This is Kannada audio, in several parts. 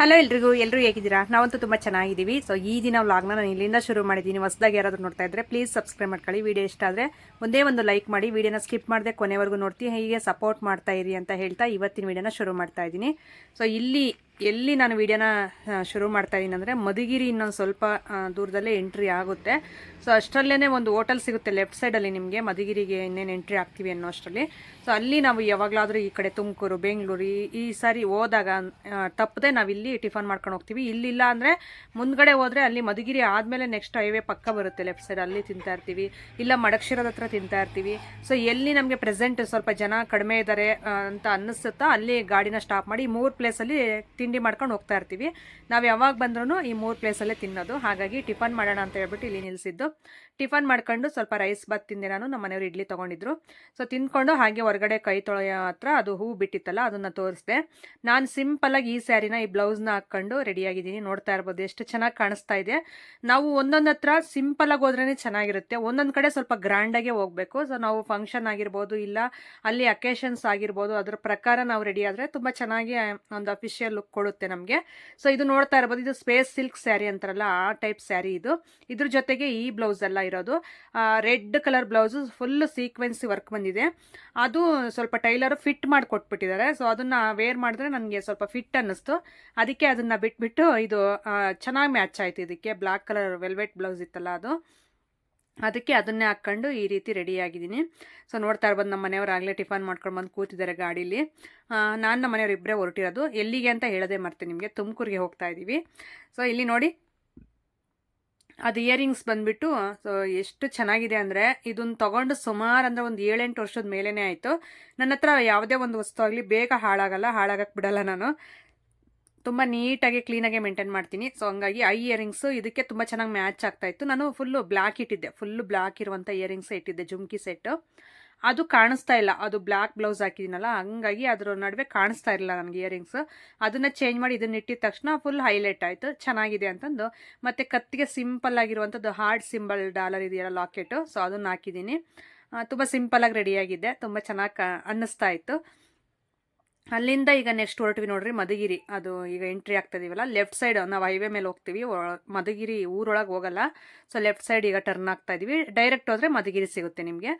ಹಲೋ ಎಲ್ರಿಗೂ ಎಲ್ಲರೂ ಹೇಗಿದ್ದೀರಾ? ನಾವಂತೂ ತುಂಬ ಚೆನ್ನಾಗಿದ್ದೀವಿ. ಸೊ ಈ ದಿನ ವ್ಲಾಗ್ನ ನಾನು ಇಲ್ಲಿಂದ ಶುರು ಮಾಡಿದ್ದೀನಿ. ಹೊಸದಾಗಿ ಯಾರಾದರೂ ನೋಡ್ತಾ ಇದ್ದರೆ ಪ್ಲೀಸ್ ಸಬ್ಸ್ಕ್ರೈಬ್ ಮಾಡ್ಕೊಳ್ಳಿ. ವಿಡಿಯೋ ಇಷ್ಟ ಆದರೆ ಒಂದೇ ಒಂದು ಲೈಕ್ ಮಾಡಿ. ವಿಡಿಯೋನ ಸ್ಕಿಪ್ ಮಾಡದೆ ಕೊನೆವರೆಗೂ ನೋಡ್ತೀನಿ ಹೀಗೆ ಸಪೋರ್ಟ್ ಮಾಡ್ತಾ ಇರಿ ಅಂತ ಹೇಳ್ತಾ ಇವತ್ತಿನ ವಿಡಿಯೋನ ಶುರು ಮಾಡ್ತಾ ಇದ್ದೀನಿ. ಸೊ ಇಲ್ಲಿ ಎಲ್ಲಿ ನಾನು ವಿಡಿಯೋನ ಶುರು ಮಾಡ್ತಾ ಇದ್ದೀನಿ ಅಂದರೆ ಮಧುಗಿರಿ ಇನ್ನೊಂದು ಸ್ವಲ್ಪ ದೂರದಲ್ಲೇ ಎಂಟ್ರಿ ಆಗುತ್ತೆ. ಸೊ ಅಷ್ಟರಲ್ಲೇ ಒಂದು ಹೋಟೆಲ್ ಸಿಗುತ್ತೆ ಲೆಫ್ಟ್ ಸೈಡಲ್ಲಿ ನಿಮಗೆ, ಮಧುಗಿರಿಗೆ ಇನ್ನೇನು ಎಂಟ್ರಿ ಆಗ್ತೀವಿ ಅನ್ನೋ ಅಷ್ಟರಲ್ಲಿ. ಸೊ ಅಲ್ಲಿ ನಾವು ಯಾವಾಗಲಾದರೂ ಈ ಕಡೆ ತುಮಕೂರು, ಬೆಂಗಳೂರು, ಈ ಸಾರಿ ಹೋದಾಗ ತಪ್ಪದೆ ನಾವಿಲ್ಲಿ ಟಿಫನ್ ಮಾಡ್ಕೊಂಡು ಹೋಗ್ತೀವಿ. ಇಲ್ಲಿಲ್ಲ ಅಂದರೆ ಮುಂದ್ಗಡೆ ಹೋದರೆ ಅಲ್ಲಿ ಮಧುಗಿರಿ ಆದಮೇಲೆ ನೆಕ್ಸ್ಟ್ ಹೈವೇ ಪಕ್ಕ ಬರುತ್ತೆ ಲೆಫ್ಟ್ ಸೈಡ್ ಅಲ್ಲಿ ತಿಂತಾ ಇರ್ತೀವಿ. ಇಲ್ಲ ಮಡಕ್ಷಿರದ ಹತ್ರ ತಿಂತಾ ಇರ್ತೀವಿ. ಸೊ ಎಲ್ಲಿ ನಮಗೆ ಪ್ರೆಸೆಂಟ್ ಸ್ವಲ್ಪ ಜನ ಕಡಿಮೆ ಇದ್ದಾರೆ ಅಂತ ಅನ್ನಿಸುತ್ತಾ, ಅಲ್ಲಿ ಗಾಡಿನ ಸ್ಟಾಪ್ ಮಾಡಿ ಮೂರು ಪ್ಲೇಸಲ್ಲಿ ತಿಂಡಿ ಮಾಡ್ಕೊಂಡು ಹೋಗ್ತಾ ಇರ್ತೀವಿ. ನಾವು ಯಾವಾಗ ಬಂದ್ರೂ ಈ ಮೂರು ಪ್ಲೇಸಲ್ಲೇ ತಿನ್ನೋದು. ಹಾಗಾಗಿ ಟಿಫನ್ ಮಾಡೋಣ ಅಂತ ಹೇಳ್ಬಿಟ್ಟು ಇಲ್ಲಿ ನಿಲ್ಲಿಸಿದ್ದು ಟಿಫನ್ ಮಾಡ್ಕೊಂಡು ಸ್ವಲ್ಪ ರೈಸ್ ಬಾತ್ ತಿಂದೆ ನಾನು, ನಮ್ಮ ಮನೆಯವರು ಇಡ್ಲಿ ತೊಗೊಂಡಿದ್ರು. ಸೊ ತಿಂದ್ಕೊಂಡು ಹಾಗೆ ಹೊರಗಡೆ ಕೈ ತೊಳೆಯೋ ಹತ್ರ ಅದು ಹೂ ಬಿಟ್ಟಿತ್ತಲ್ಲ, ಅದನ್ನು ತೋರಿಸ್ದೆ. ನಾನು ಸಿಂಪಲಾಗಿ ಈ ಸ್ಯಾರಿನ, ಈ ಬ್ಲೌಸ್ನ ಹಾಕ್ಕೊಂಡು ರೆಡಿಯಾಗಿದ್ದೀನಿ ನೋಡ್ತಾ ಇರ್ಬೋದು, ಎಷ್ಟು ಚೆನ್ನಾಗಿ ಕಾಣಿಸ್ತಾ ಇದೆ. ನಾವು ಒಂದೊಂದು ಹತ್ರ ಸಿಂಪಲಾಗಿ ಹೋದ್ರೇ ಚೆನ್ನಾಗಿರುತ್ತೆ. ಒಂದೊಂದು ಕಡೆ ಸ್ವಲ್ಪ ಗ್ರ್ಯಾಂಡಾಗೆ ಹೋಗಬೇಕು. ಸೊ ನಾವು ಫಂಕ್ಷನ್ ಆಗಿರ್ಬೋದು ಇಲ್ಲ, ಅಲ್ಲಿ ಅಕೇಶನ್ಸ್ ಆಗಿರ್ಬೋದು, ಅದ್ರ ಪ್ರಕಾರ ನಾವು ರೆಡಿ ಆದರೆ ತುಂಬ ಚೆನ್ನಾಗಿ ಒಂದು ಅಫಿಷಿಯಲ್ ಲುಕ್ ಕೊಡುತ್ತೆ ನಮಗೆ. ಸೊ ಇದು ನೋಡ್ತಾ ಇರ್ಬೋದು, ಇದು ಸ್ಪೇಸ್ ಸಿಲ್ಕ್ ಸ್ಯಾರಿ ಅಂತಾರಲ್ಲ, ಆ ಟೈಪ್ ಸ್ಯಾರಿ ಇದು. ಇದ್ರ ಜೊತೆಗೆ ಈ ಬ್ಲೌಸ್ ಎಲ್ಲ ಇರೋದು. Red colour blouse full sequence work ಬಂದಿದೆ. ಅದು ಸ್ವಲ್ಪ ಟೈಲರು ಫಿಟ್ ಮಾಡಿ ಕೊಟ್ಬಿಟ್ಟಿದ್ದಾರೆ ಸೊ ಅದನ್ನು ವೇರ್ ಮಾಡಿದ್ರೆ ನನಗೆ ಸ್ವಲ್ಪ ಫಿಟ್ ಅನ್ನಿಸ್ತು. ಅದಕ್ಕೆ ಅದನ್ನು ಬಿಟ್ಬಿಟ್ಟು ಇದು ಚೆನ್ನಾಗಿ ಮ್ಯಾಚ್ ಆಯ್ತು ಇದಕ್ಕೆ. ಬ್ಲ್ಯಾಕ್ ಕಲರ್ ವೆಲ್ವೆಟ್ ಬ್ಲೌಸ್ ಇತ್ತಲ್ಲ ಅದು. ಅದಕ್ಕೆ ಅದನ್ನೇ ಹಾಕ್ಕೊಂಡು ಈ ರೀತಿ ರೆಡಿ ಆಗಿದ್ದೀನಿ. ಸೊ ನೋಡ್ತಾ ಇರ್ಬೋದು ನಮ್ಮ ಮನೆಯವರು ಆಗಲೇ ಟಿಫನ್ ಮಾಡ್ಕೊಂಡು ಬಂದು ಕೂತಿದ್ದಾರೆ ಗಾಡೀಲಿ. ನಾನು ನಮ್ಮ ಮನೆಯವ್ರು ಇಬ್ಬರೇ ಹೊರಟಿರೋದು. ಎಲ್ಲಿಗೆ ಅಂತ ಹೇಳೋದೇ ಮರ್ತೀನಿ ನಿಮಗೆ. ತುಮಕೂರಿಗೆ ಹೋಗ್ತಾ ಇದ್ದೀವಿ ಸೊ ಇಲ್ಲಿ ನೋಡಿ. ಅದು ಇಯರಿಂಗ್ಸ್ ಬಂದ್ಬಿಟ್ಟು, ಸೊ ಎಷ್ಟು ಚೆನ್ನಾಗಿದೆ ಅಂದರೆ ಇದನ್ನು ತೊಗೊಂಡು ಸುಮಾರು ಅಂದರೆ ಒಂದು ಏಳೆಂಟು ವರ್ಷದ ಮೇಲೇ ಆಯಿತು. ನನ್ನ ಹತ್ರ ಯಾವುದೇ ಒಂದು ವಸ್ತು ಆಗಲಿ ಬೇಗ ಹಾಳಾಗಲ್ಲ ಹಾಳಾಗಕ್ಕೆ ಬಿಡಲ್ಲ ನಾನು. ತುಂಬ ನೀಟಾಗಿ ಕ್ಲೀನಾಗಿ ಮೇಂಟೈನ್ ಮಾಡ್ತೀನಿ. ಸೊ ಹಂಗಾಗಿ ಐ ಇಯರಿಂಗ್ಸು ಇದಕ್ಕೆ ತುಂಬ ಚೆನ್ನಾಗಿ ಮ್ಯಾಚ್ ಆಗ್ತಾ ಇತ್ತು. ನಾನು ಫುಲ್ಲು ಬ್ಲ್ಯಾಕ್ ಇಟ್ಟಿದ್ದೆ. ಫುಲ್ಲು ಬ್ಲ್ಯಾಕ್ ಇರುವಂಥ ಇಯರಿಂಗ್ಸ್ ಇಟ್ಟಿದ್ದೆ, ಜುಮ್ಕಿ ಸೆಟ್ಟು ಅದು ಕಾಣಿಸ್ತಾ ಇಲ್ಲ. ಅದು ಬ್ಲ್ಯಾಕ್ ಬ್ಲೌಸ್ ಹಾಕಿದ್ದೀನಲ್ಲ ಹಂಗಾಗಿ ಅದ್ರ ನಡುವೆ ಕಾಣಿಸ್ತಾ ಇರಲಿಲ್ಲ ನನಗೆ ಇಯರಿಂಗ್ಸ್. ಅದನ್ನು ಚೇಂಜ್ ಮಾಡಿ ಇದನ್ನ ಇಟ್ಟಿದ ತಕ್ಷಣ ಫುಲ್ ಹೈಲೈಟ್ ಆಯಿತು. ಚೆನ್ನಾಗಿದೆ ಅಂತಂದು. ಮತ್ತು ಕತ್ತಿಗೆ ಸಿಂಪಲ್ ಆಗಿರುವಂಥದ್ದು ಹಾರ್ಡ್ ಸಿಂಬಲ್ ಡಾಲರ್ ಇದೆಯಲ್ಲ ಲಾಕೆಟು ಸೊ ಅದನ್ನು ಹಾಕಿದ್ದೀನಿ ತುಂಬ ಸಿಂಪಲಾಗಿ ರೆಡಿಯಾಗಿದೆ ತುಂಬ ಚೆನ್ನಾಗಿ ಕ, ಅನ್ನಿಸ್ತಾ ಇತ್ತು. ಅಲ್ಲಿಂದ ಈಗ ನೆಕ್ಸ್ಟ್ ಹೊರಟ್ವಿ ನೋಡ್ರಿ, ಮಧುಗಿರಿ. ಅದು ಈಗ ಎಂಟ್ರಿ ಆಗ್ತದೀವಲ್ಲ ಲೆಫ್ಟ್ ಸೈಡ್ ನಾವು ಹೈವೇ ಮೇಲೆ ಹೋಗ್ತೀವಿ. ಮಧುಗಿರಿ ಊರೊಳಗೆ ಹೋಗಲ್ಲ. ಸೊ ಲೆಫ್ಟ್ ಸೈಡ್ ಈಗ ಟರ್ನ್ ಆಗ್ತಾ ಇದೀವಿ. ಡೈರೆಕ್ಟ್ ಹೋದರೆ ಮಧುಗಿರಿ ಸಿಗುತ್ತೆ ನಿಮಗೆ.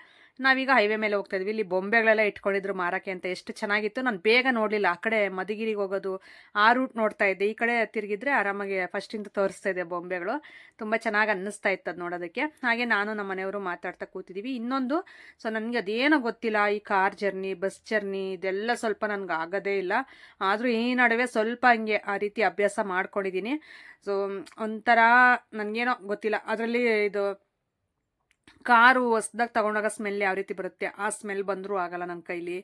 ನಾವೀಗ ಹೈವೇ ಮೇಲೆ ಹೋಗ್ತಾ ಇದ್ವಿ. ಇಲ್ಲಿ ಬೊಂಬೆಗಳೆಲ್ಲ ಇಟ್ಕೊಂಡಿದ್ರು ಮಾರಕ್ಕೆ ಅಂತ. ಎಷ್ಟು ಚೆನ್ನಾಗಿತ್ತು. ನಾನು ಬೇಗ ನೋಡಲಿಲ್ಲ. ಆ ಕಡೆ ಮಧುಗಿರಿಗೆ ಹೋಗೋದು, ಆ ರೂಟ್ ನೋಡ್ತಾ ಇದ್ದೆ. ಈ ಕಡೆ ತಿರುಗಿದ್ರೆ ಆರಾಮಾಗಿ ಫಸ್ಟಿಂದ ತೋರಿಸ್ತಾ ಇದೆ ಬೊಂಬೆಗಳು. ತುಂಬ ಚೆನ್ನಾಗಿ ಅನ್ನಿಸ್ತಾ ಇತ್ತು ಅದು ನೋಡೋದಕ್ಕೆ. ಹಾಗೆ ನಾನು ನಮ್ಮ ಮನೆಯವರು ಮಾತಾಡ್ತಾ ಕೂತಿದ್ದೀವಿ ಇನ್ನೊಂದು ಸೊ ನನಗೆ ಅದೇನೋ ಗೊತ್ತಿಲ್ಲ. ಈ ಕಾರ್ ಜರ್ನಿ ಬಸ್ ಜರ್ನಿ ಇದೆಲ್ಲ ಸ್ವಲ್ಪ ನನಗೆ ಆಗೋದೇ ಇಲ್ಲ. ಆದರೂ ಈ ನಡುವೆ ಸ್ವಲ್ಪ ಹಂಗೆ ಆ ರೀತಿ ಅಭ್ಯಾಸ ಮಾಡ್ಕೊಂಡಿದ್ದೀನಿ ಸೊ ಒಂಥರ ನನಗೇನೋ ಗೊತ್ತಿಲ್ಲ. ಅದರಲ್ಲಿ ಇದು ಕಾರು ಹೊಸ್ದಾಗ ತಗೊಂಡಾಗ ಸ್ಮೆಲ್ ಯಾವ ರೀತಿ ಬರುತ್ತೆ? ಆ ಸ್ಮೆಲ್ ಬಂದರೂ ಆಗಲ್ಲ ನನ್ನ ಕೈಲಿ.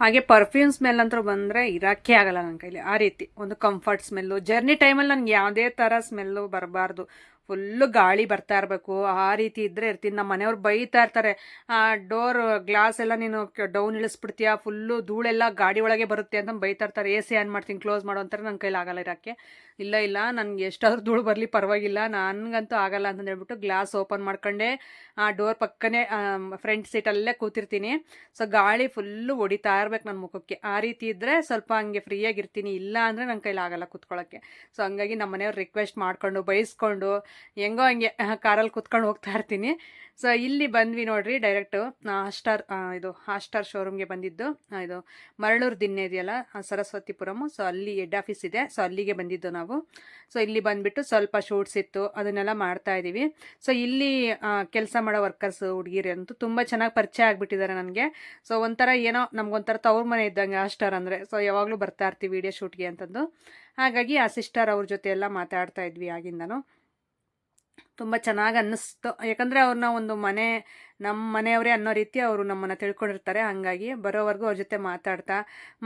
ಹಾಗೆ ಪರ್ಫ್ಯೂಮ್ ಸ್ಮೆಲ್ ಅಂತ ಬಂದರೆ ಇರೋಕ್ಕೆ ಆಗಲ್ಲ ನನ್ನ ಕೈಲಿ. ಆ ರೀತಿ ಒಂದು ಕಂಫರ್ಟ್ ಸ್ಮೆಲ್ಲು ಜರ್ನಿ ಟೈಮಲ್ಲಿ ನನಗೆ ಯಾವುದೇ ಥರ ಸ್ಮೆಲ್ಲು ಬರಬಾರ್ದು. ಫುಲ್ಲು ಗಾಳಿ ಬರ್ತಾ ಇರಬೇಕು. ಆ ರೀತಿ ಇದ್ದರೆ ಇರ್ತೀನಿ. ನಮ್ಮ ಮನೆಯವ್ರು ಬೈತಾ ಇರ್ತಾರೆ. ಆ ಡೋರ್ ಗ್ಲಾಸ್ ಎಲ್ಲ ನೀನು ಡೌನ್ ಇಳಿಸ್ಬಿಡ್ತೀಯಾ? ಫುಲ್ಲು ಧೂಳೆಲ್ಲ ಗಾಡಿ ಒಳಗೆ ಬರುತ್ತೆ ಅಂತ ಬೈತಾ ಇರ್ತಾರೆ. ಎ ಸಿ ಆನ್ ಮಾಡ್ತೀನಿ ಕ್ಲೋಸ್ ಮಾಡೋ ಅಂತಾರೆ. ನನ್ನ ಕೈಲಿ ಆಗಲ್ಲ ಇರೋಕ್ಕೆ. ಇಲ್ಲ ಇಲ್ಲ, ನನಗೆ ಎಷ್ಟಾದ್ರೂ ಧೂಳು ಬರಲಿ, ಪರವಾಗಿಲ್ಲ, ನನಗಂತೂ ಆಗಲ್ಲ ಅಂತ ಹೇಳ್ಬಿಟ್ಟು ಗ್ಲಾಸ್ ಓಪನ್ ಮಾಡ್ಕೊಂಡೆ. ಆ ಡೋರ್ ಪಕ್ಕನೇ ಫ್ರಂಟ್ ಸೀಟಲ್ಲೇ ಕೂತಿರ್ತೀನಿ. ಸೊ, ಗಾಳಿ ಫುಲ್ಲು ಹೊಡಿತಾ ಇರ್ಬೇಕು ನನ್ನ ಮುಖಕ್ಕೆ. ಆ ರೀತಿ ಇದ್ದರೆ ಸ್ವಲ್ಪ ಹಂಗೆ ಫ್ರೀಯಾಗಿರ್ತೀನಿ. ಇಲ್ಲ ಅಂದರೆ ನನ್ನ ಕೈಲಿ ಆಗಲ್ಲ ಕೂತ್ಕೊಳ್ಳೋಕ್ಕೆ ಸೊ, ಹಂಗಾಗಿ ನಮ್ಮ ಮನೆಯವ್ರು ರಿಕ್ವೆಸ್ಟ್ ಮಾಡ್ಕೊಂಡು, ಬೈಸ್ಕೊಂಡು, ಹೆಂಗೋ ಹಂಗೆ ಕಾರಲ್ಲಿ ಕುತ್ಕೊಂಡು ಹೋಗ್ತಾ ಇರ್ತೀನಿ. ಸೊ, ಇಲ್ಲಿ ಬಂದ್ವಿ ನೋಡ್ರಿ ಡೈರೆಕ್ಟು ಹಾಸ್ಟಾರ್ ಇದು ಹಾಸ್ಟಾರ್ ಶೋರೂಮ್ಗೆ ಬಂದಿದ್ದು. ಇದು ಮರಳೂರು ದಿನ್ನೆ ಇದೆಯಲ್ಲ ಸರಸ್ವತಿಪುರಮು ಸೊ, ಅಲ್ಲಿ ಹೆಡ್ ಆಫೀಸ್ ಇದೆ. ಸೊ, ಅಲ್ಲಿಗೆ ಬಂದಿದ್ದು ನಾವು. ಸೊ ಇಲ್ಲಿ ಬಂದುಬಿಟ್ಟು ಸ್ವಲ್ಪ ಶೂಟ್ಸ್ ಇತ್ತು, ಅದನ್ನೆಲ್ಲ ಮಾಡ್ತಾ ಇದ್ದೀವಿ ಸೊ ಇಲ್ಲಿ ಕೆಲಸ ಮಾಡೋ ವರ್ಕರ್ಸ್ ಹುಡುಗಿರಿ ಅಂತೂ ತುಂಬ ಚೆನ್ನಾಗಿ ಪರಿಚಯ ಆಗಿಬಿಟ್ಟಿದ್ದಾರೆ ನನಗೆ. ಸೊ ಒಂಥರ ಏನೋ ನಮ್ಗೊಂಥರ ತವ್ರ ಮನೆ ಇದ್ದಂಗೆ ಆಸ್ಟರ್ ಅಂದರೆ. ಸೊ ಯಾವಾಗಲೂ ಬರ್ತಾ ಇರ್ತೀವಿ ವಿಡಿಯೋ ಶೂಟ್ಗೆ ಅಂತಂದು. ಹಾಗಾಗಿ ಆ ಸಿಸ್ಟರ್ ಅವ್ರ ಜೊತೆ ಎಲ್ಲ ಮಾತಾಡ್ತಾ ಇದ್ವಿ ಆಗಿಂದನು. ತುಂಬ ಚೆನ್ನಾಗಿ ಅನ್ನಿಸ್ತು. ಯಾಕಂದರೆ ಅವ್ರನ್ನ ಒಂದು ಮನೆ ನಮ್ಮ ಮನೆಯವರೇ ಅನ್ನೋ ರೀತಿ ಅವರು ನಮ್ಮನ್ನು ತಿಳ್ಕೊಂಡಿರ್ತಾರೆ. ಹಾಗಾಗಿ ಬರೋವರೆಗೂ ಅವ್ರ ಜೊತೆ ಮಾತಾಡ್ತಾ,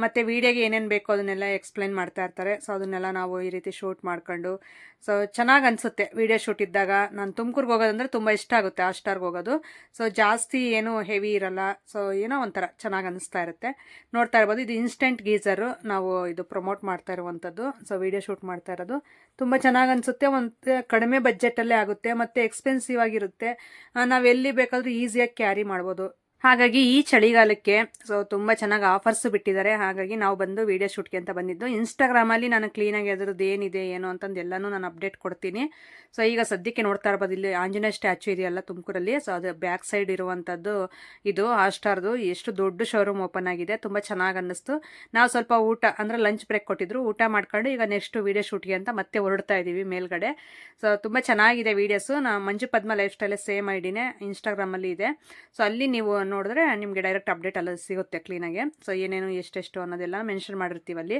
ಮತ್ತು ವೀಡಿಯೋಗೆ ಏನೇನು ಬೇಕೋ ಅದನ್ನೆಲ್ಲ ಎಕ್ಸ್ಪ್ಲೈನ್ ಮಾಡ್ತಾ ಇರ್ತಾರೆ. ಸೊ ಅದನ್ನೆಲ್ಲ ನಾವು ಈ ರೀತಿ ಶೂಟ್ ಮಾಡ್ಕೊಂಡು ಸೊ ಚೆನ್ನಾಗಿ ಅನಿಸುತ್ತೆ ವೀಡಿಯೋ ಶೂಟ್ ಇದ್ದಾಗ. ನಾನು ತುಮಕೂರ್ಗೆ ಹೋಗೋದಂದ್ರೆ ತುಂಬ ಇಷ್ಟ ಆಗುತ್ತೆ ಆ ಸ್ಟಾರ್ಗೆ ಹೋಗೋದು. ಸೊ ಜಾಸ್ತಿ ಏನು ಹೆವಿ ಇರಲ್ಲ. ಸೊ ಏನೋ ಒಂಥರ ಚೆನ್ನಾಗಿ ಅನಿಸ್ತಾ ಇರುತ್ತೆ. ನೋಡ್ತಾ ಇರ್ಬೋದು, ಇದು ಇನ್ಸ್ಟೆಂಟ್ ಗೀಸರು ನಾವು ಇದು ಪ್ರಮೋಟ್ ಮಾಡ್ತಾ ಇರುವಂಥದ್ದು. ಸೊ ವೀಡಿಯೋ ಶೂಟ್ ಮಾಡ್ತಾ ಇರೋದು. ತುಂಬ ಚೆನ್ನಾಗಿ ಅನಿಸುತ್ತೆ. ಒಂದು ಕಡಿಮೆ ಬಜೆಟಲ್ಲೇ ಆಗುತ್ತೆ, ಮತ್ತು ಎಕ್ಸ್ಪೆನ್ಸಿವ್ ಆಗಿರುತ್ತೆ. ನಾವು ಎಲ್ಲಿ ಬೇಕಾದರೂ ಈಸಿಯಾಗಿ ಕ್ಯಾರಿ ಮಾಡ್ಬೋದು. ಹಾಗಾಗಿ ಈ ಚಳಿಗಾಲಕ್ಕೆ ಸೊ ತುಂಬ ಚೆನ್ನಾಗಿ ಆಫರ್ಸ್ ಬಿಟ್ಟಿದ್ದಾರೆ. ಹಾಗಾಗಿ ನಾವು ಬಂದು ವಿಡಿಯೋ ಶೂಟ್ಗೆ ಅಂತ ಬಂದಿದ್ದು. ಇನ್ಸ್ಟಾಗ್ರಾಮಲ್ಲಿ ನಾನು ಕ್ಲೀನಾಗಿ ಅದರದ್ದು ಏನಿದೆ, ಏನು ಅಂತಂದು ಎಲ್ಲನೂ ನಾನು ಅಪ್ಡೇಟ್ ಕೊಡ್ತೀನಿ. ಸೊ ಈಗ ಸದ್ಯಕ್ಕೆ ನೋಡ್ತಾ ಇರ್ಬೋದು, ಇಲ್ಲಿ ಆಂಜನೇಯ ಸ್ಟ್ಯಾಚು ಇದೆಯಲ್ಲ ತುಮಕೂರಲ್ಲಿ. ಸೊ ಅದು ಬ್ಯಾಕ್ ಸೈಡ್ ಇರುವಂಥದ್ದು ಇದು ಹಾಸ್ಟಾರ್ದು ಎಷ್ಟು ದೊಡ್ಡ ಶೋರೂಮ್ ಓಪನ್ ಆಗಿದೆ, ತುಂಬ ಚೆನ್ನಾಗಿ ಅನ್ನಿಸ್ತು. ನಾವು ಸ್ವಲ್ಪ ಊಟ, ಅಂದರೆ ಲಂಚ್ ಬ್ರೇಕ್ ಕೊಟ್ಟಿದ್ರು. ಊಟ ಮಾಡ್ಕೊಂಡು ಈಗ ನೆಕ್ಸ್ಟ್ ವೀಡಿಯೋ ಶೂಟ್ಗೆ ಅಂತ ಮತ್ತೆ ಹೊರಡ್ತಾ ಇದ್ದೀವಿ ಮೇಲ್ಗಡೆ. ಸೊ ತುಂಬ ಚೆನ್ನಾಗಿದೆ ವೀಡಿಯೋಸು ನಾ ಮಂಜು ಪದ್ಮ ಲೈಫ್ ಸ್ಟೈಲೇ ಸೇಮ್ ಐಡಿನೇ ಇನ್ಸ್ಟಾಗ್ರಾಮಲ್ಲಿ ಇದೆ. ಸೊ ಅಲ್ಲಿ ನೀವು ನೋಡಿದ್ರೆ ನಿಮಗೆ ಡೈರೆಕ್ಟ್ ಅಪ್ಡೇಟ್ ಎಲ್ಲ ಸಿಗುತ್ತೆ ಕ್ಲೀನಾಗೆ ಸೊ ಏನೇನು ಎಷ್ಟೆಷ್ಟು ಅನ್ನೋದೆಲ್ಲ ಮೆನ್ಷನ್ ಮಾಡಿರ್ತೀವಲ್ಲಿ.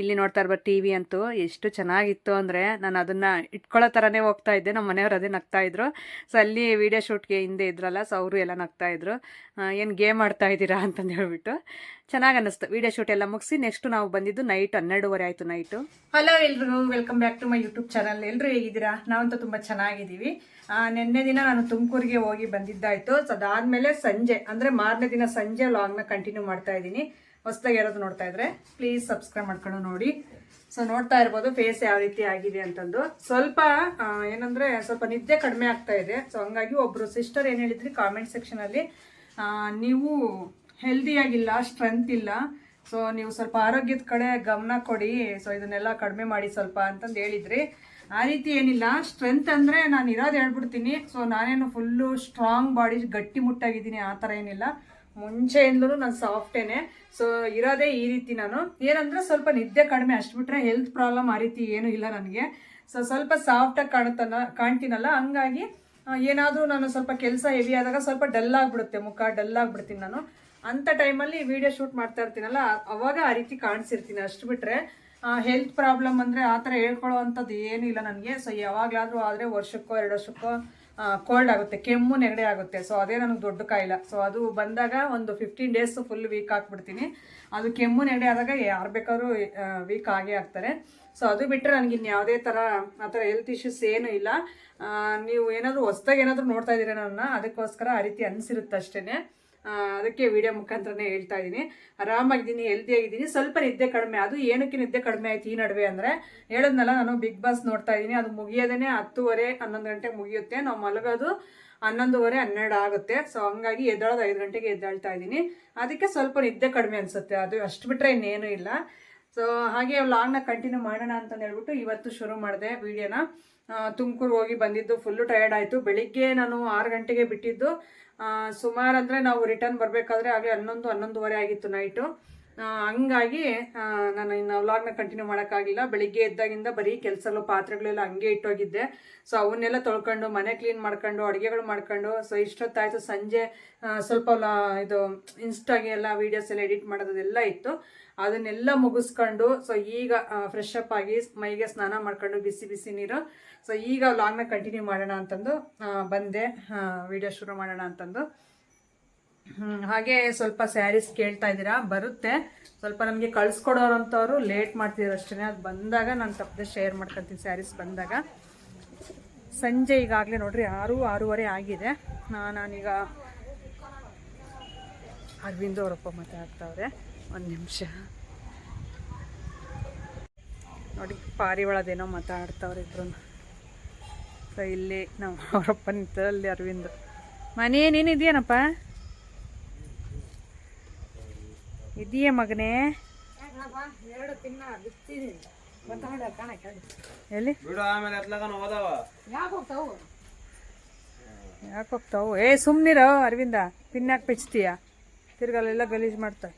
ಇಲ್ಲಿ ನೋಡ್ತಾ ಇರ್ಬೋದು ಟಿ ವಿ ಅಂತೂ ಎಷ್ಟು ಚೆನ್ನಾಗಿತ್ತು ಅಂದರೆ ನಾನು ಅದನ್ನು ಇಟ್ಕೊಳ್ಳೋ ಥರನೇ ಹೋಗ್ತಾ ಇದ್ದೆ. ನಮ್ಮ ಮನೆಯವ್ರು ಅದೇ ನಗ್ತಾ ಇದ್ರು. ಸೊ ಅಲ್ಲಿ ವೀಡಿಯೋ ಶೂಟ್ಗೆ ಹಿಂದೆ ಇದ್ರಲ್ಲ ಸೊ ಅವರು ಎಲ್ಲ ನಗ್ತಾ ಇದ್ರು. ಏನು ಗೇಮ್ ಆಡ್ತಾ ಇದ್ದೀರಾ ಅಂತಂದು ಹೇಳ್ಬಿಟ್ಟು. ಚೆನ್ನಾಗಿ ಅನ್ನಿಸ್ತು. ವೀಡಿಯೋ ಶೂಟ್ ಎಲ್ಲ ಮುಗಿಸಿ ನೆಕ್ಸ್ಟ್ ನಾವು ಬಂದಿದ್ದು ನೈಟ್ ಹನ್ನೆರಡುವರೆ ಆಯಿತು ನೈಟು ಹಲೋ ಎಲ್ರಿಗೂ. Welcome back to my YouTube channel ಎಲ್ಲರೂ ಹೇಗಿದ್ದೀರಾ? ನಾವಂತೂ ತುಂಬ ಚೆನ್ನಾಗಿದ್ದೀವಿ. ನಿನ್ನೆ ದಿನ ನಾನು ತುಮಕೂರಿಗೆ ಹೋಗಿ ಬಂದಿದ್ದಾಯಿತು. ಸೊ ಅದಾದಮೇಲೆ ಸಂಜೆ ಅಂದರೆ ಮಾರನೇ ದಿನ ಸಂಜೆ ವ್ಲಾಗ್ನ ಕಂಟಿನ್ಯೂ ಮಾಡ್ತಾ ಇದ್ದೀನಿ. ಹೊಸದಾಗಿ ಯಾರಾದ್ರು ನೋಡ್ತಾ ಇದ್ರೆ ಪ್ಲೀಸ್ ಸಬ್ಸ್ಕ್ರೈಬ್ ಮಾಡ್ಕೊಂಡು ನೋಡಿ. ಸೊ ನೋಡ್ತಾ ಇರ್ಬೋದು ಫೇಸ್ ಯಾವ ರೀತಿ ಆಗಿದೆ ಅಂತಂದು. ಸ್ವಲ್ಪ ಏನಂದ್ರೆ ಸ್ವಲ್ಪ ನಿದ್ದೆ ಕಡಿಮೆ ಆಗ್ತಾ ಇದೆ. ಸೊ ಹಂಗಾಗಿ ಒಬ್ರು ಸಿಸ್ಟರ್ ಏನು ಹೇಳಿದ್ರಿ ಕಾಮೆಂಟ್ ಸೆಕ್ಷನಲ್ಲಿ ನೀವು ಹೆಲ್ದಿಯಾಗಿಲ್ಲ ಸ್ಟ್ರೆಂತ್ ಇಲ್ಲ. ಸೊ ನೀವು ಸ್ವಲ್ಪ ಆರೋಗ್ಯದ ಕಡೆ ಗಮನ ಕೊಡಿ. ಸೊ ಇದನ್ನೆಲ್ಲ ಕಡಿಮೆ ಮಾಡಿ ಸ್ವಲ್ಪ ಅಂತಂದು ಹೇಳಿದ್ರಿ. ಆ ರೀತಿ ಏನಿಲ್ಲ. ಸ್ಟ್ರೆಂತ್ ಅಂದರೆ ನಾನು ಇರೋದು ಹೇಳ್ಬಿಡ್ತೀನಿ. ಸೊ ನಾನೇನು ಫುಲ್ಲು ಸ್ಟ್ರಾಂಗ್ ಬಾಡಿ ಗಟ್ಟಿ ಮುಟ್ಟಾಗಿದ್ದೀನಿ, ಆ ಥರ ಏನಿಲ್ಲ. ಮುಂಚೆಯಿಂದಲೂ ನಾನು ಸಾಫ್ಟೇನೆ ಸೊ ಇರೋದೇ ಈ ರೀತಿ ನಾನು. ಏನಂದ್ರೆ ಸ್ವಲ್ಪ ನಿದ್ದೆ ಕಡಿಮೆ, ಅಷ್ಟು ಬಿಟ್ಟರೆ ಹೆಲ್ತ್ ಪ್ರಾಬ್ಲಮ್ ಆ ರೀತಿ ಏನೂ ಇಲ್ಲ ನನಗೆ. ಸೊ ಸ್ವಲ್ಪ ಸಾಫ್ಟಾಗಿ ಕಾಣುತ್ತಲ್ಲ ಕಾಣ್ತೀನಲ್ಲ. ಹಂಗಾಗಿ ಏನಾದರೂ ನಾನು ಸ್ವಲ್ಪ ಕೆಲಸ ಹೆವಿ ಆದಾಗ ಸ್ವಲ್ಪ ಡಲ್ ಆಗಿಬಿಡುತ್ತೆ. ಮುಖ ಡಲ್ ಆಗಿಬಿಡ್ತೀನಿ ನಾನು. ಅಂಥ ಟೈಮಲ್ಲಿ ವಿಡಿಯೋ ಶೂಟ್ ಮಾಡ್ತಾ ಇರ್ತೀನಲ್ಲ, ಅವಾಗ ಆ ರೀತಿ ಕಾಣಿಸಿರ್ತೀನಿ, ಅಷ್ಟು ಬಿಟ್ರೆ. ಹೆಲ್ತ್ ಪ್ರಾಬ್ಲಮ್ ಅಂದರೆ ಆ ಥರ ಹೇಳ್ಕೊಳ್ಳೋ ಅಂಥದ್ದು ಏನೂ ಇಲ್ಲ ನನಗೆ. ಸೊ ಯಾವಾಗಲಾದರೂ ಆದರೆ ವರ್ಷಕ್ಕೋ, ಎರಡು ವರ್ಷಕ್ಕೋ ಕೋಲ್ಡ್ ಆಗುತ್ತೆ, ಕೆಮ್ಮು, ನೆಗಡಿ ಆಗುತ್ತೆ. ಸೊ ಅದೇ ನನಗೆ ದೊಡ್ಡ ಕಾಯಿಲೆ. ಸೊ ಅದು ಬಂದಾಗ ಒಂದು ಫಿಫ್ಟೀನ್ ಡೇಸ್ ಫುಲ್ ವೀಕ್ ಹಾಕ್ಬಿಡ್ತೀನಿ. ಅದು ಕೆಮ್ಮು, ನೆಗಡಿ ಆದಾಗ ಯಾರು ಬೇಕಾದ್ರೂ ವೀಕ್ ಆಗೇ ಆಗ್ತಾರೆ. ಸೊ ಅದು ಬಿಟ್ಟರೆ ನನಗೆ ಇನ್ನು ಯಾವುದೇ ಥರ, ಆ ಥರ ಹೆಲ್ತ್ ಇಶ್ಯೂಸ್ ಏನೂ ಇಲ್ಲ. ನೀವು ಏನಾದರೂ ಹೊಸ್ದಾಗಿ ಏನಾದರೂ ನೋಡ್ತಾ ಇದ್ದೀರ ನನ್ನ ಅದಕ್ಕೋಸ್ಕರ ಆ ರೀತಿ ಅನಿಸಿರುತ್ತೆ ಅಷ್ಟೇ ಅದಕ್ಕೆ ವಿಡಿಯೋ ಮುಖಾಂತರನೇ ಹೇಳ್ತಾ ಇದ್ದೀನಿ. ಆರಾಮಾಗಿದ್ದೀನಿ ಹೆಲ್ದಿಯಾಗಿದ್ದೀನಿ ಸ್ವಲ್ಪ ನಿದ್ದೆ ಕಡಿಮೆ. ಅದು ಏನಕ್ಕೆ ನಿದ್ದೆ ಕಡಿಮೆ ಆಯ್ತು ಈ ನಡುವೆ ಅಂದರೆ, ಹೇಳಿದ್ನಲ್ಲ, ನಾನು ಬಿಗ್ ಬಾಸ್ ನೋಡ್ತಾ ಇದ್ದೀನಿ. ಅದು ಮುಗಿಯೋದೇ ಹತ್ತುವರೆ, ಹನ್ನೊಂದು ಗಂಟೆಗೆ ಮುಗಿಯುತ್ತೆ. ನಾವು ಮಲಗೋದು ಹನ್ನೊಂದುವರೆ, ಹನ್ನೆರಡು ಆಗುತ್ತೆ. ಸೊ ಹಂಗಾಗಿ ಎದ್ದೇಳೋದು ಐದು ಗಂಟೆಗೆ ಎದ್ದೇಳ್ತಾ ಇದ್ದೀನಿ. ಅದಕ್ಕೆ ಸ್ವಲ್ಪ ನಿದ್ದೆ ಕಡಿಮೆ ಅನಿಸುತ್ತೆ. ಅದು ಅಷ್ಟು ಬಿಟ್ಟರೆ ಇನ್ನೇನು ಇಲ್ಲ. ಸೊ ಹಾಗೆ ಲಾಗ್ನ ಕಂಟಿನ್ಯೂ ಮಾಡೋಣ ಅಂತ ಹೇಳ್ಬಿಟ್ಟು ಇವತ್ತು ಶುರು ಮಾಡಿದೆ ವಿಡಿಯೋನ ತುಮಕೂರು ಹೋಗಿ ಬಂದಿದ್ದು ಫುಲ್ಲು ಟಯರ್ಡ್ ಆಯಿತು. ಬೆಳಿಗ್ಗೆ ನಾನು ಆರು ಗಂಟೆಗೆ ಬಿಟ್ಟಿದ್ದು. ಸುಮಾರು ಅಂದರೆ ನಾವು ರಿಟರ್ನ್ ಬರಬೇಕಾದ್ರೆ ಆಗಲೇ ಹನ್ನೊಂದು ಹನ್ನೊಂದುವರೆ ಆಗಿತ್ತು ನೈಟು ಹಂಗಾಗಿ ನಾನು ಇನ್ನು ವ್ಲಾಗ್ನ ಕಂಟಿನ್ಯೂ ಮಾಡೋಕ್ಕಾಗಿಲ್ಲ. ಬೆಳಿಗ್ಗೆ ಎದ್ದಾಗಿಂದ ಬರೀ ಕೆಲಸಲ್ಲೂ ಪಾತ್ರೆಗಳೆಲ್ಲ ಹಂಗೆ ಇಟ್ಟೋಗಿದ್ದೆ. ಸೊ ಅವನ್ನೆಲ್ಲ ತೊಳ್ಕೊಂಡು, ಮನೆ ಕ್ಲೀನ್ ಮಾಡ್ಕೊಂಡು, ಅಡುಗೆಗಳು ಮಾಡ್ಕೊಂಡು ಸೊ ಇಷ್ಟೊತ್ತಾಯಿತು. ಸಂಜೆ ಸ್ವಲ್ಪ ಇದು ಇನ್ಸ್ಟಾಗೆ ಎಲ್ಲ ವೀಡಿಯೋಸ್ ಎಲ್ಲ ಎಡಿಟ್ ಮಾಡೋದೆಲ್ಲ ಇತ್ತು. ಅದನ್ನೆಲ್ಲ ಮುಗಿಸ್ಕೊಂಡು ಸೊ ಈಗ ಫ್ರೆಶ್ ಅಪ್ ಆಗಿ ಮೈಗೆ ಸ್ನಾನ ಮಾಡ್ಕೊಂಡು ಬಿಸಿ ಬಿಸಿ ನೀರು. ಸೊ ಈಗ ವ್ಲಾಗ್ನ ಕಂಟಿನ್ಯೂ ಮಾಡೋಣ ಅಂತಂದು ಬಂದೆ. ವಿಡಿಯೋ ಶುರು ಮಾಡೋಣ ಅಂತಂದು. ಹಾಗೆ ಸ್ವಲ್ಪ ಸ್ಯಾರೀಸ್ ಕೇಳ್ತಾ ಇದ್ದೀರಾ? ಬರುತ್ತೆ. ಸ್ವಲ್ಪ ನಮಗೆ ಕಳಿಸ್ಕೊಡೋರಂಥವ್ರು ಲೇಟ್ ಮಾಡ್ತಿದ್ರು ಅಷ್ಟೇ ಅದು ಬಂದಾಗ ನಾನು ತಪ್ಪದೆ ಶೇರ್ ಮಾಡ್ಕೊತೀನಿ ಸ್ಯಾರೀಸ್ ಬಂದಾಗ. ಸಂಜೆ ಈಗಾಗಲೇ ನೋಡ್ರಿ ಆರು, ಆರೂವರೆ ಆಗಿದೆ. ನಾನೀಗ ಅರವಿಂದ ಅವರಪ್ಪ ಮಾತಾಡ್ತಾವ್ರೆ. ಒಂದು ನಿಮಿಷ. ನೋಡಿ, ಪಾರಿವಾಳದೇನೋ ಮಾತಾಡ್ತಾವ್ರೆ ಇಬ್ರು. ಇಲ್ಲಿ ನಮ್ಮ ಅವರಪ್ಪ ನಿಂತಲ್ಲಿ ಅರವಿಂದ್. ಮನೆ ನೀನಿದೆಯೇನಪ್ಪ ಇದೆಯೇ ಮಗನೇ? ಎಲ್ಲಿ ಯಾಕೆ ಹೋಗ್ತಾವು? ಏ ಸುಮ್ಮನಿರೋ ಅರವಿಂದ. ತಿನ್ನಾಕೆ ಪೆಚ್ತೀಯ? ತಿರ್ಗಲ್ಲೆಲ್ಲ ಗಲೀಜು ಮಾಡ್ತಾರೆ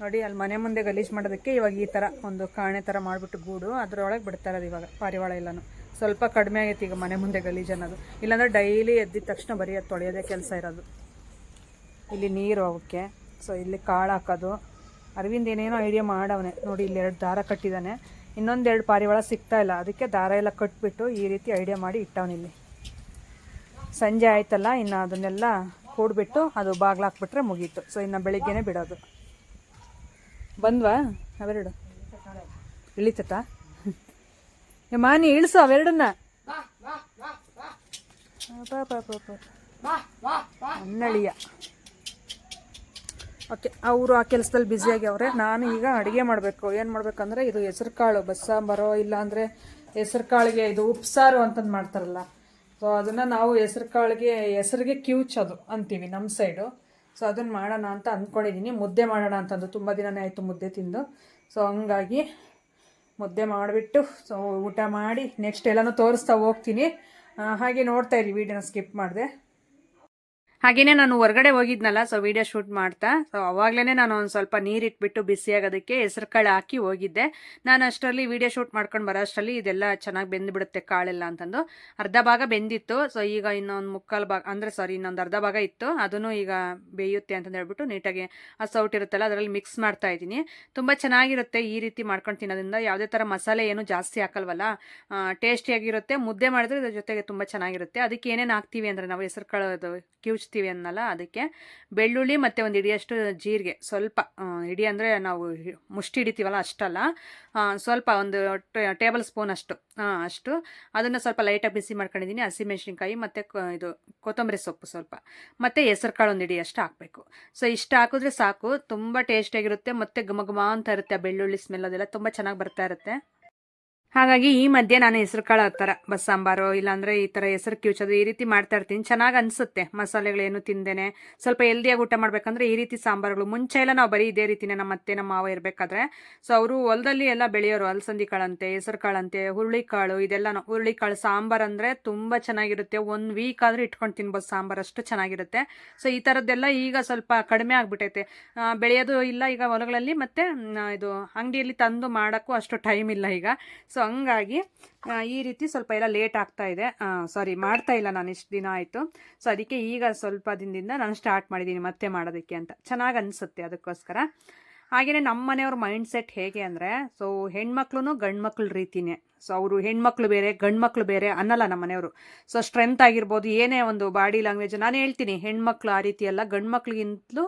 ನೋಡಿ ಅಲ್ಲಿ ಮನೆ ಮುಂದೆ ಗಲೀಜು ಮಾಡೋದಕ್ಕೆ ಇವಾಗ ಈ ಥರ ಒಂದು ಕಾಣೆ ಥರ ಮಾಡಿಬಿಟ್ಟು ಗೂಡು. ಅದರೊಳಗೆ ಬಿಡ್ತಾ ಇರೋದು ಇವಾಗ ಪಾರಿವಾಳ ಎಲ್ಲನೂ. ಸ್ವಲ್ಪ ಕಡಿಮೆ ಆಗೈತೆ ಈಗ ಮನೆ ಮುಂದೆ ಗಲೀಜು ಅನ್ನೋದು. ಇಲ್ಲಾಂದ್ರೆ ಡೈಲಿ ಎದ್ದಿದ ತಕ್ಷಣ ಬರೀ ಅದು ತೊಳೆಯೋದೇ ಕೆಲಸ ಇರೋದು. ಇಲ್ಲಿ ನೀರು ಅವಕ್ಕೆ. ಸೊ ಇಲ್ಲಿ ಕಾಳು ಹಾಕೋದು. ಅರವಿಂದ್ ಏನೇನೋ ಐಡಿಯಾ ಮಾಡವನೆ. ನೋಡಿ ಇಲ್ಲಿ ಎರಡು ದಾರ ಕಟ್ಟಿದ್ದಾನೆ ಇನ್ನೊಂದೆರಡು ಪಾರಿವಾಳ ಸಿಗ್ತಾ ಇಲ್ಲ. ಅದಕ್ಕೆ ದಾರ ಎಲ್ಲ ಕಟ್ಬಿಟ್ಟು ಈ ರೀತಿ ಐಡಿಯಾ ಮಾಡಿ ಇಟ್ಟವನಿಲ್ಲಿ ಸಂಜೆ ಆಯ್ತಲ್ಲ ಇನ್ನು ಅದನ್ನೆಲ್ಲ ಕೂಡ್ಬಿಟ್ಟು ಅದು ಬಾಗ್ಲು ಹಾಕ್ಬಿಟ್ರೆ ಮುಗೀತು. ಸೊ ಇನ್ನು ಬೆಳಿಗ್ಗೆನೇ ಬಿಡೋದು. ಬಂದ್ವಾ? ಅವೆರಡು? ಇಳಿತತಾ? ಏ ಮಾನಿ ಇಳಿಸು ಅವೆರಡನ್ನ. ಅನ್ನಳಿಯ ಅವರು ಆ ಕೆಲಸದಲ್ಲಿ ಬ್ಯುಸಿಯಾಗಿ ಅವರೇ ನಾನು ಈಗ ಅಡುಗೆ ಮಾಡಬೇಕು. ಏನು ಮಾಡಬೇಕಂದ್ರೆ, ಇದು ಹೆಸರು ಕಾಳು ಬಸ್ಸಾಂಬಾರೋ, ಇಲ್ಲಾಂದರೆ ಹೆಸರು ಕಾಳಿಗೆ ಇದು ಉಪ್ಸಾರು ಅಂತಂದು ಮಾಡ್ತಾರಲ್ಲ. ಸೊ ಅದನ್ನು ನಾವು ಹೆಸರು ಕಾಳಿಗೆ ಹೆಸರಿಗೆ ಕ್ಯೂಚೋದು ಅಂತೀವಿ ನಮ್ಮ ಸೈಡು ಸೊ ಅದನ್ನು ಮಾಡೋಣ ಅಂತ ಅಂದ್ಕೊಂಡಿದ್ದೀನಿ ಮುದ್ದೆ ಮಾಡೋಣ ಅಂತಂದು ತುಂಬ ದಿನನೇ ಆಯಿತು ಮುದ್ದೆ ತಿಂದು. ಸೊ ಹಂಗಾಗಿ ಮುದ್ದೆ ಮಾಡಿಬಿಟ್ಟು ಸೊ ಊಟ ಮಾಡಿ ನೆಕ್ಸ್ಟ್ ಎಲ್ಲನೂ ತೋರಿಸ್ತಾ ಹೋಗ್ತೀನಿ. ಹಾಗೆ ನೋಡ್ತಾ ಇರಿ ವೀಡಿಯೋನ ಸ್ಕಿಪ್ ಮಾಡಿದೆ. ಹಾಗೇನೆ ನಾನು ಹೊರಗಡೆ ಹೋಗಿದ್ನಲ್ಲ ಸೊ ವಿಡಿಯೋ ಶೂಟ್ ಮಾಡ್ತಾ ಸೊ ಅವಾಗಲೇ ನಾನು ಒಂದು ಸ್ವಲ್ಪ ನೀರಿಟ್ಬಿಟ್ಟು ಬಿಸಿಯಾಗೋದಕ್ಕೆ ಹೆಸರು ಕಾಳು ಹಾಕಿ ಹೋಗಿದ್ದೆ. ನಾನು ಅಷ್ಟರಲ್ಲಿ ವಿಡಿಯೋ ಶೂಟ್ ಮಾಡ್ಕೊಂಡು ಬರೋ ಅಷ್ಟರಲ್ಲಿ ಇದೆಲ್ಲ ಚೆನ್ನಾಗಿ ಬೆಂದ್ಬಿಡುತ್ತೆ ಕಾಳೆಲ್ಲ ಅಂತಂದು. ಅರ್ಧ ಭಾಗ ಬೆಂದಿತ್ತು ಸೊ ಈಗ ಇನ್ನೊಂದು ಮುಕ್ಕಾಲು ಭಾಗ, ಅಂದರೆ ಸಾರಿ ಇನ್ನೊಂದು ಅರ್ಧ ಭಾಗ ಇತ್ತು. ಅದನ್ನು ಈಗ ಬೇಯುತ್ತೆ ಅಂತಂದು ಹೇಳ್ಬಿಟ್ಟು ನೀಟಾಗಿ ಆ ಸೌಟ್ ಇರುತ್ತಲ್ಲ, ಅದರಲ್ಲಿ ಮಿಕ್ಸ್ ಮಾಡ್ತಾ ಇದ್ದೀನಿ. ತುಂಬ ಚೆನ್ನಾಗಿರುತ್ತೆ ಈ ರೀತಿ ಮಾಡ್ಕೊಂಡು ತಿನ್ನೋದ್ರಿಂದ. ಯಾವುದೇ ಥರ ಮಸಾಲೆ ಏನು ಜಾಸ್ತಿ ಹಾಕಲ್ವಲ್ಲ ಟೇಸ್ಟಿಯಾಗಿರುತ್ತೆ ಮುದ್ದೆ ಮಾಡಿದ್ರೆ ಇದ್ರ ಜೊತೆಗೆ ತುಂಬ ಚೆನ್ನಾಗಿರುತ್ತೆ. ಅದಕ್ಕೆ ಏನೇನು ಹಾಕ್ತೀವಿ ಅಂದರೆ ನಾವು ಹೆಸರು ಕಾಳು ಕಿವುಚ್ತೀವಿ ಅನ್ನಲ್ಲ, ಅದಕ್ಕೆ ಬೆಳ್ಳುಳ್ಳಿ ಮತ್ತು ಒಂದು ಹಿಡಿಯಷ್ಟು ಜೀರಿಗೆ. ಸ್ವಲ್ಪ ಹಿಡಿ ಅಂದರೆ ನಾವು ಮುಷ್ಟಿ ಹಿಡಿತೀವಲ್ಲ ಅಷ್ಟಲ್ಲ ಸ್ವಲ್ಪ ಒಂದು ಟೇಬಲ್ ಸ್ಪೂನ್ ಅಷ್ಟು ಅಷ್ಟು. ಅದನ್ನು ಸ್ವಲ್ಪ ಲೈಟಾಗಿ ಬಿಸಿ ಮಾಡ್ಕೊಂಡಿದ್ದೀನಿ, ಹಸಿಮೆಣ್ಸಿನ್ಕಾಯಿ ಮತ್ತು ಇದು ಕೊತ್ತಂಬರಿ ಸೊಪ್ಪು ಸ್ವಲ್ಪ. ಮತ್ತು ಹೆಸರು ಕಾಳು ಒಂದು ಇಡಿ ಅಷ್ಟು ಹಾಕಬೇಕು. ಸೊ, ಇಷ್ಟು ಹಾಕಿದ್ರೆ ಸಾಕು, ತುಂಬ ಟೇಸ್ಟಿಯಾಗಿರುತ್ತೆ, ಮತ್ತು ಘಮ ಅಂತ ಇರುತ್ತೆ ಬೆಳ್ಳುಳ್ಳಿ ಸ್ಮೆಲ್ ಅದೆಲ್ಲ, ತುಂಬ ಚೆನ್ನಾಗಿ ಬರ್ತಾ ಇರುತ್ತೆ. ಹಾಗಾಗಿ ಈ ಮಧ್ಯೆ ನಾನು ಹೆಸರು ಕಾಳು ಥರ ಬಸ್ ಸಾಂಬಾರು ಇಲ್ಲಾಂದರೆ ಈ ಥರ ಹೆಸರು ಕಿವುಚೋದು ಈ ರೀತಿ ಮಾಡ್ತಾ ಇರ್ತೀನಿ. ಚೆನ್ನಾಗಿ ಅನಿಸುತ್ತೆ ಮಸಾಲೆಗಳೇನು ತಿಂದೇನೆ. ಸ್ವಲ್ಪ ಹೆಲ್ದಿಯಾಗಿ ಊಟ ಮಾಡಬೇಕಂದ್ರೆ ಈ ರೀತಿ ಸಾಂಬಾರುಗಳು. ಮುಂಚೆ ಎಲ್ಲ ನಾವು ಬರೀ ಇದೇ ರೀತಿನೇ ನಮ್ಮ ಅತ್ತೆ, ನಮ್ಮ ಮಾವ ಇರಬೇಕಾದ್ರೆ ಸೊ ಅವರು ಹೊಲದಲ್ಲಿ ಎಲ್ಲ ಬೆಳೆಯೋರು ಅಲಸಂದಿ ಕಾಳಂತೆ, ಹೆಸರು ಕಾಳಂತೆ ಹುರುಳಿಕಾಳು ಇದೆಲ್ಲ ಹುರುಳಿಕಾಳು ಸಾಂಬಾರು ಅಂದರೆ ತುಂಬ ಚೆನ್ನಾಗಿರುತ್ತೆ. ಒಂದು ವೀಕ್ ಆದರೂ ಇಟ್ಕೊಂಡು ತಿನ್ಬೋದು ಸಾಂಬಾರು, ಅಷ್ಟು ಚೆನ್ನಾಗಿರುತ್ತೆ. ಸೊ ಈ ಥರದ್ದೆಲ್ಲ ಈಗ ಸ್ವಲ್ಪ ಕಡಿಮೆ ಆಗಿಬಿಟ್ಟೈತೆ ಬೆಳೆಯೋದು ಇಲ್ಲ ಈಗ ಹೊಲಗಳಲ್ಲಿ, ಮತ್ತು ಇದು ಅಂಗಡಿಯಲ್ಲಿ ತಂದು ಮಾಡೋಕ್ಕೂ ಅಷ್ಟು ಟೈಮ್ ಇಲ್ಲ ಈಗ. ಸೊ ಹಂಗಾಗಿ ಈ ರೀತಿ ಸ್ವಲ್ಪ ಎಲ್ಲ ಲೇಟ್ ಆಗ್ತಾ ಇದೆ. ಸಾರಿ ಮಾಡ್ತಾ ಇಲ್ಲ ನಾನು ಇಷ್ಟು ದಿನ ಆಯಿತು. ಸೊ ಅದಕ್ಕೆ ಈಗ ಸ್ವಲ್ಪ ದಿನದಿಂದ ನಾನು ಸ್ಟಾರ್ಟ್ ಮಾಡಿದ್ದೀನಿ ಮತ್ತೆ ಮಾಡೋದಕ್ಕೆ ಅಂತ. ಚೆನ್ನಾಗಿ ಅನಿಸುತ್ತೆ ಅದಕ್ಕೋಸ್ಕರ. ಹಾಗೆಯೇ ನಮ್ಮ ಮನೆಯವ್ರ ಮೈಂಡ್ ಸೆಟ್ ಹೇಗೆ ಅಂದರೆ ಸೊ ಹೆಣ್ಮಕ್ಳು ಗಂಡು ಮಕ್ಳ ರೀತಿನೇ. ಸೊ ಅವರು ಹೆಣ್ಮಕ್ಳು ಬೇರೆ, ಗಂಡ್ಮಕ್ಳು ಬೇರೆ ಅನ್ನಲ್ಲ ನಮ್ಮ ಮನೆಯವರು. ಸೊ ಸ್ಟ್ರೆಂತ್ ಆಗಿರ್ಬೋದು, ಏನೇ ಒಂದು ಬಾಡಿ ಲ್ಯಾಂಗ್ವೇಜ್ ನಾನು ಹೇಳ್ತೀನಿ, ಹೆಣ್ಮಕ್ಳು ಆ ರೀತಿ ಅಲ್ಲ, ಗಂಡ್ಮಕ್ಳಿಗಿಂತಲೂ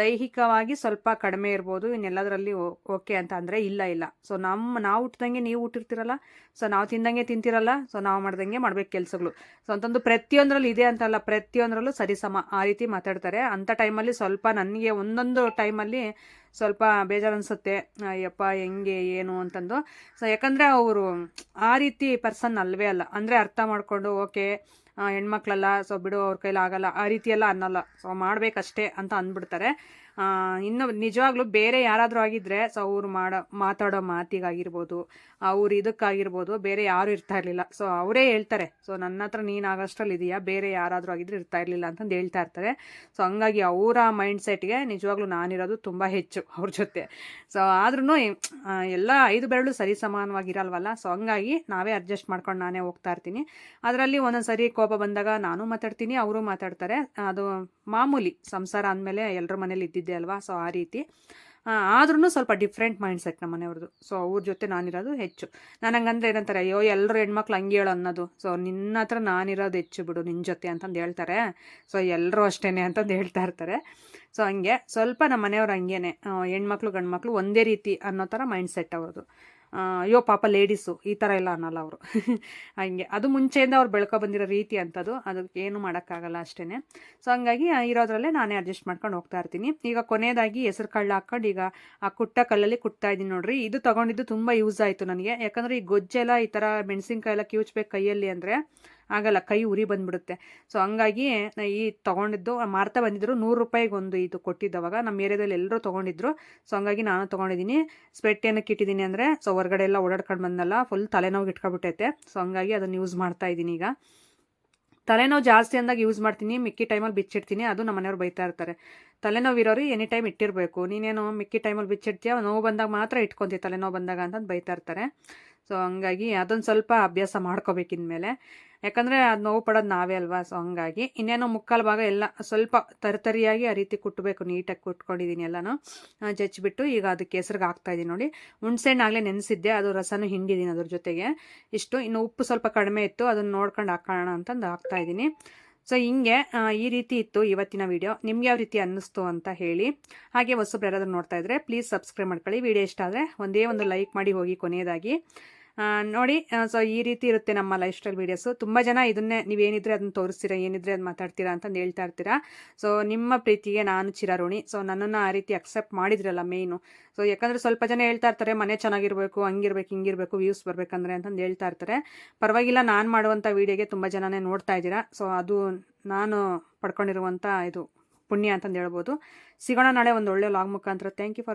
ದೈಹಿಕವಾಗಿ ಸ್ವಲ್ಪ ಕಡಿಮೆ ಇರ್ಬೋದು, ಇನ್ನೆಲ್ಲದರಲ್ಲಿ ಓಕೆ ಅಂತ ಅಂದರೆ ಇಲ್ಲ ಇಲ್ಲ. ಸೊ ನಮ್ಮ ನಾವು ಹುಟ್ಟಿದಂಗೆ ನೀವು ಹುಟ್ಟಿರ್ತೀರಲ್ಲ ಸೊ ನಾವು ತಿಂದಂಗೆ ತಿಂತಿರಲ್ಲ ಸೊ ನಾವು ಮಾಡ್ದಂಗೆ ಮಾಡ್ಬೇಕು ಕೆಲಸಗಳು. ಸೊ ಅಂತಂದು ಪ್ರತಿಯೊಂದರಲ್ಲಿ ಇದೆ ಅಂತಲ್ಲ, ಪ್ರತಿಯೊಂದರಲ್ಲೂ ಸರಿಸಮ ಆ ರೀತಿ ಮಾತಾಡ್ತಾರೆ. ಅಂಥ ಟೈಮಲ್ಲಿ ಸ್ವಲ್ಪ ನನಗೆ ಒಂದೊಂದು ಟೈಮಲ್ಲಿ ಸ್ವಲ್ಪ ಬೇಜಾರು ಅನಿಸುತ್ತೆ ಅಯ್ಯಪ್ಪ, ಹೆಂಗೆ, ಏನು ಅಂತಂದು. ಸೊ ಯಾಕಂದರೆ ಅವರು ಆ ರೀತಿ ಪರ್ಸನ್ ಅಲ್ವೇ ಅಲ್ಲ. ಅಂದರೆ ಅರ್ಥ ಮಾಡಿಕೊಂಡು, ಓಕೆ ಹೆಣ್ಮಕ್ಳಲ್ಲ ಸೊ ಬಿಡು, ಅವ್ರ ಕೈಲಿ ಆಗಲ್ಲ, ಆ ರೀತಿ ಎಲ್ಲ ಅನ್ನಲ್ಲ. ಸೊ ಮಾಡಬೇಕಷ್ಟೇ ಅಂತ ಅಂದ್ಬಿಡ್ತಾರೆ. ಇನ್ನು ನಿಜವಾಗ್ಲೂ ಬೇರೆ ಯಾರಾದರೂ ಆಗಿದ್ದರೆ ಸೊ ಅವ್ರು ಮಾಡೋ, ಮಾತಾಡೋ ಮಾತಿಗಾಗಿರ್ಬೋದು ಅವ್ರ ಇದಕ್ಕಾಗಿರ್ಬೋದು, ಬೇರೆ ಯಾರು ಇರ್ತಾ ಇರಲಿಲ್ಲ. ಸೊ ಅವರೇ ಹೇಳ್ತಾರೆ ಸೊ ನನ್ನ ಹತ್ರ ನೀನು ಆಗೋಷ್ಟರಲ್ಲಿ ಇದೆಯಾ? ಬೇರೆ ಯಾರಾದರೂ ಆಗಿದ್ರೆ ಇರ್ತಾ ಇರಲಿಲ್ಲ ಅಂತಂದು ಹೇಳ್ತಾ ಇರ್ತಾರೆ. ಸೊ ಹಂಗಾಗಿ ಅವರ ಮೈಂಡ್ ಸೆಟ್ಗೆ ನಿಜವಾಗ್ಲೂ ನಾನಿರೋದು ತುಂಬ ಹೆಚ್ಚು ಅವ್ರ ಜೊತೆ. ಸೊ ಆದ್ರೂ ಎಲ್ಲ ಐದು ಬೆರಳು ಸರಿ ಸಮಾನವಾಗಿರಲ್ವಲ್ಲ? ಸೊ ಹಂಗಾಗಿ ನಾವೇ ಅಡ್ಜಸ್ಟ್ ಮಾಡ್ಕೊಂಡು ನಾನೇ ಹೋಗ್ತಾ ಇರ್ತೀನಿ. ಅದರಲ್ಲಿ ಒಂದೊಂದು ಸರಿ ಕೋಪ ಬಂದಾಗ ನಾನು ಮಾತಾಡ್ತೀನಿ, ಅವರು ಮಾತಾಡ್ತಾರೆ. ಅದು ಮಾಮೂಲಿ ಸಂಸಾರ ಅಂದಮೇಲೆ ಎಲ್ಲರ ಮನೇಲಿ ಇದ್ದಿದ್ದೆ ಅಲ್ವಾ? ಸೊ ಆ ರೀತಿ. ಆದ್ರೂ ಸ್ವಲ್ಪ ಡಿಫ್ರೆಂಟ್ ಮೈಂಡ್ ಸೆಟ್ ನಮ್ಮ ಮನೆಯವ್ರದ್ದು. ಸೊ ಅವ್ರ ಜೊತೆ ನಾನಿರೋದು ಹೆಚ್ಚು. ನಾನು ಹಂಗಂದ್ರೆ ಏನಂತಾರೆ, ಅಯ್ಯೋ ಎಲ್ಲರೂ ಹೆಣ್ಮಕ್ಳು ಹಂಗೆ ಹೇಳೋ ಅನ್ನೋದು. ಸೊ ನಿನ್ನ ಹತ್ರ ನಾನಿರೋದು ಹೆಚ್ಚು ಬಿಡು ನಿನ್ನ ಜೊತೆ ಅಂತಂದು ಹೇಳ್ತಾರೆ. ಸೊ ಎಲ್ಲರೂ ಅಷ್ಟೇ ಅಂತಂದು ಹೇಳ್ತಾ ಇರ್ತಾರೆ. ಸೊ ಹಂಗೆ ಸ್ವಲ್ಪ ನಮ್ಮ ಮನೆಯವ್ರು ಹಂಗೇನೆ. ಹೆಣ್ಮಕ್ಳು ಹೆಣ್ಮಕ್ಳು ಗಂಡ್ಮಕ್ಳು ಒಂದೇ ರೀತಿ ಅನ್ನೋ ಥರ ಮೈಂಡ್ ಸೆಟ್ ಅವ್ರದ್ದು. ಅಯ್ಯೋ, ಪಾಪ ಲೇಡೀಸು ಈ ಥರ ಎಲ್ಲ ಅನ್ನಲ್ಲ ಅವರು. ಹಂಗೆ. ಅದು ಮುಂಚೆಯಿಂದ ಅವ್ರು ಬೆಳ್ಕೊ ಬಂದಿರೋ ರೀತಿ ಅಂಥದ್ದು. ಅದಕ್ಕೆ ಏನು ಮಾಡೋಕ್ಕಾಗಲ್ಲ ಅಷ್ಟೇ ಸೊ ಹಂಗಾಗಿ ಇರೋದ್ರಲ್ಲೇ ನಾನೇ ಅಡ್ಜಸ್ಟ್ ಮಾಡ್ಕೊಂಡು ಹೋಗ್ತಾ ಇರ್ತೀನಿ. ಈಗ ಕೊನೆಯದಾಗಿ ಹೆಸರು ಕಳ್ಳ ಹಾಕ್ಕೊಂಡು ಈಗ ಆ ಕುಟ್ಟ ಕಲ್ಲಲ್ಲಿ ಕುಟ್ತಾ ಇದ್ದೀನಿ ನೋಡ್ರಿ. ಇದು ತೊಗೊಂಡಿದ್ದು ತುಂಬ ಯೂಸ್ ಆಯಿತು ನನಗೆ. ಯಾಕಂದರೆ ಈ ಗೊಜ್ಜೆಲ್ಲ ಈ ಥರ ಮೆಣಸಿನ್ಕಾಯಿ ಎಲ್ಲ ಕಿವುಚ್ಬೇಕು ಕೈಯಲ್ಲಿ ಅಂದರೆ ಆಗಲ್ಲ, ಕೈ ಉರಿ ಬಂದ್ಬಿಡುತ್ತೆ. ಸೊ ಹಂಗಾಗಿ ಈ ತೊಗೊಂಡಿದ್ದು, ಮಾರ್ತಾ ಬಂದಿದ್ರು ನೂರು ರೂಪಾಯಿಗೆ ಒಂದು ಇದು ಕೊಟ್ಟಿದ್ದವಾಗ, ನಮ್ಮ ಏರಿಯಾದಲ್ಲಿ ಎಲ್ಲರೂ ತೊಗೊಂಡಿದ್ರು. ಸೊ ಹಂಗಾಗಿ ನಾನು ತೊಗೊಂಡಿದ್ದೀನಿ. ಸ್ವೆಟ್ ಏನಕ್ಕೆ ಇಟ್ಟಿದ್ದೀನಿ ಅಂದರೆ ಸೊ ಹೊರಗಡೆ ಎಲ್ಲ ಓಡಾಡ್ಕೊಂಡು ಬಂದಲ್ಲ ಫುಲ್ ತಲೆನೋವು ಇಟ್ಕೊಬಿಟ್ಟೈತೆ. ಸೊ ಹಂಗಾಗಿ ಅದನ್ನು ಯೂಸ್ ಮಾಡ್ತಾ ಇದ್ದೀನಿ ಈಗ. ತಲೆನೋವು ಜಾಸ್ತಿ ಅಂದಾಗ ಯೂಸ್ ಮಾಡ್ತೀನಿ, ಮಿಕ್ಕಿ ಟೈಮಲ್ಲಿ ಬಿಚ್ಚಿಡ್ತೀನಿ, ಅದು ನಮ್ಮ ಮನೆಯವ್ರು ಬೈತಾ ಇರ್ತಾರೆ. ತಲೆನೋವು ಇರೋರು ಎನಿ ಟೈಮ್ ಇಟ್ಟಿರಬೇಕು. ನೀನೇನು ಮಿಕ್ಕಿ ಟೈಮಲ್ಲಿ ಬಿಚ್ಚಿಡ್ತೀಯ? ನೋವು ಬಂದಾಗ ಮಾತ್ರ ಇಟ್ಕೊತೀಯ ತಲೆನೋವು ಬಂದಾಗ ಅಂತಂದು ಬೈತಾ ಇರ್ತಾರೆ. ಸೊ ಹಂಗಾಗಿ ಅದೊಂದು ಸ್ವಲ್ಪ ಅಭ್ಯಾಸ ಮಾಡ್ಕೋಬೇಕಿನ್ಮೇಲೆ. ಯಾಕಂದರೆ ಅದು ನೋವು ಪಡೋದು ನಾವೇ ಅಲ್ವಾ? ಸೊ ಹಂಗಾಗಿ ಇನ್ನೇನೋ ಮುಕ್ಕಾಲು ಭಾಗ ಎಲ್ಲ ಸ್ವಲ್ಪ ತರಿತರಿಯಾಗಿ ಆ ರೀತಿ ಕುಟ್ಟಬೇಕು ನೀಟಾಗಿ ಕುಟ್ಕೊಂಡಿದ್ದೀನಿ ಎಲ್ಲನೂ. ಜಚ್ಚಿಬಿಟ್ಟು ಈಗ ಅದಕ್ಕೆ ಹೆಸ್ರಿಗೆ ಹಾಕ್ತಾಯಿದ್ದೀನಿ ನೋಡಿ. ಹುಣ್ಸೆಹಣ್ಣು ಆಗಲೇ ನೆನೆಸಿದ್ದೆ, ಅದು ರಸನೂ ಹಿಂಡಿದ್ದೀನಿ ಅದ್ರ ಜೊತೆಗೆ. ಇಷ್ಟು ಇನ್ನು ಉಪ್ಪು ಸ್ವಲ್ಪ ಕಡಿಮೆ ಇತ್ತು ಅದನ್ನು ನೋಡ್ಕೊಂಡು ಹಾಕೋಣ ಅಂತಂದು ಹಾಕ್ತಾಯಿದ್ದೀನಿ ಸೊ ಹಿಂಗೆ ಈ ರೀತಿ ಇತ್ತು ಇವತ್ತಿನ ವಿಡಿಯೋ ನಿಮ್ಗೆ ಯಾವ ರೀತಿ ಅನ್ನಿಸ್ತು ಅಂತ ಹೇಳಿ. ಹಾಗೆ ಹೊಸಬ್ರು ಯಾರಾದರೂ ನೋಡ್ತಾ ಇದ್ರೆ ಪ್ಲೀಸ್ ಸಬ್ಸ್ಕ್ರೈಬ್ ಮಾಡ್ಕೊಳ್ಳಿ. ವಿಡಿಯೋ ಇಷ್ಟ ಆದರೆ ಒಂದೇ ಒಂದು ಲೈಕ್ ಮಾಡಿ ಹೋಗಿ ಕೊನೆಯದಾಗಿ. ನೋಡಿ ಸೊ ಈ ರೀತಿ ಇರುತ್ತೆ ನಮ್ಮ ಲೈಫ್ ಸ್ಟೈಲ್ ವೀಡಿಯೋಸು ತುಂಬ ಜನ ಇದನ್ನೇ ನೀವೇನಿದ್ರೆ ಅದನ್ನು ತೋರಿಸ್ತೀರಾ, ಏನಿದ್ರೆ ಅದು ಮಾತಾಡ್ತೀರಾ ಅಂತಂದು ಹೇಳ್ತಾ ಇರ್ತೀರಾ. ಸೊ ನಿಮ್ಮ ಪ್ರೀತಿಗೆ ನಾನು ಚಿರಋಣಿ ಸೊ ನನ್ನನ್ನು ಆ ರೀತಿ ಅಕ್ಸೆಪ್ಟ್ ಮಾಡಿದ್ರಲ್ಲ ಮೇಯ್ನು ಸೊ ಯಾಕಂದರೆ ಸ್ವಲ್ಪ ಜನ ಹೇಳ್ತಾ ಇರ್ತಾರೆ, ಮನೆ ಚೆನ್ನಾಗಿರಬೇಕು, ಹಂಗಿರ್ಬೇಕು, ಹಿಂಗಿರಬೇಕು ವ್ಯೂಸ್ ಬರಬೇಕಂದ್ರೆ ಅಂತಂದು ಹೇಳ್ತಾ ಇರ್ತಾರೆ. ಪರವಾಗಿಲ್ಲ, ನಾನು ಮಾಡುವಂಥ ವೀಡಿಯೋಗೆ ತುಂಬ ಜನನೇ ನೋಡ್ತಾ ಇದ್ದೀರಾ. ಸೊ ಅದು ನಾನು ಪಡ್ಕೊಂಡಿರುವಂಥ ಇದು ಪುಣ್ಯ ಅಂತಂದು ಹೇಳ್ಬೋದು. ಸಿಗೋಣ ನಾಳೆ ಒಂದು ಒಳ್ಳೆ ಲಾಗ್ ಮುಖಾಂತರ. Thank you for